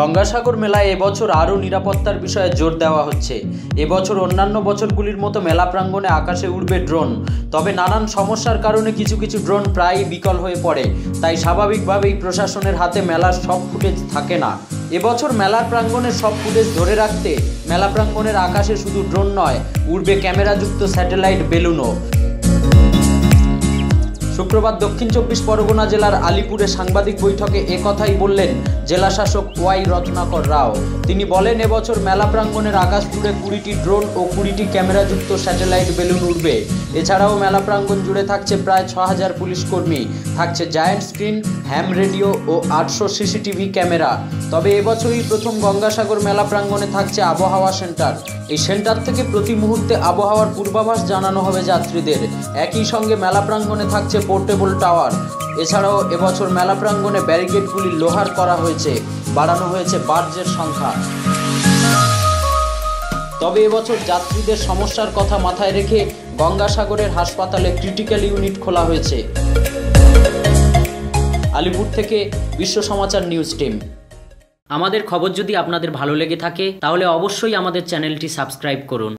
গঙ্গাসাগর মেলায় এবছর আরও নিরাপত্তার বিষয়ে জোর দেওয়া হচ্ছে। এবছর অন্যান্য বছরগুলির মতো মেলা প্রাঙ্গণে আকাশে উড়বে ড্রোন। তবে নানান সমস্যার কারণে কিছু কিছু ড্রোন প্রায়ই বিকল হয়ে পড়ে। তাই স্বাভাবিকভাবেই প্রশাসনের হাতে মেলার সব ফুটেজ থাকে না। এবছর মেলার প্রাঙ্গণের সব ফুটেজ ধরে রাখতে মেলা প্রাঙ্গণের আকাশে শুধু ড্রোন নয়, উড়বে ক্যামেরাযুক্ত স্যাটেলাইট বেলুনও। শুক্রবার দক্ষিণ চব্বিশ পরগনা জেলার আলিপুরে সাংবাদিক বৈঠকে একথাই বললেন জেলা শাসক ওয়াই রত্নাকর রাও। তিনি বলেন, এবছর মেলা প্রাঙ্গণের আকাশ জুড়ে কুড়িটি ড্রোন ও কুড়িটি ক্যামেরাযুক্ত স্যাটেলাইট বেলুন উঠবে এছাড়াও মেলা প্রাঙ্গণ জুড়ে থাকছে প্রায় ছ হাজার পুলিশ কর্মী। থাকছে জায়ান্ট স্ক্রিন, হ্যাম রেডিও ও আটশো সিসিটিভি ক্যামেরা। তবে এবছরই প্রথম গঙ্গাসাগর মেলা প্রাঙ্গণে থাকছে আবহাওয়া সেন্টার। এই সেন্টার থেকে প্রতি মুহূর্তে আবহাওয়ার পূর্বাভাস জানানো হবে যাত্রীদের। একই সঙ্গে মেলা প্রাঙ্গণে থাকছে পোর্টেবল টাওয়ার এছাড়াও এবছর মেলা প্রাঙ্গণে ব্যারিকেডগুলি লোহার করা হয়েছে। বাড়ানো হয়েছে বার্জের সংখ্যা। তবে এবছর যাত্রীদের সমস্যার কথা মাথায় রেখে গঙ্গাসাগরের হাসপাতালে ক্রিটিক্যাল ইউনিট খোলা হয়েছে। আলিপুর থেকে বিশ্ব সমাচার নিউজ টিম। আমাদের খবর যদি আপনাদের ভালো লেগে থাকে, তাহলে অবশ্যই আমাদের চ্যানেলটি সাবস্ক্রাইব করুন।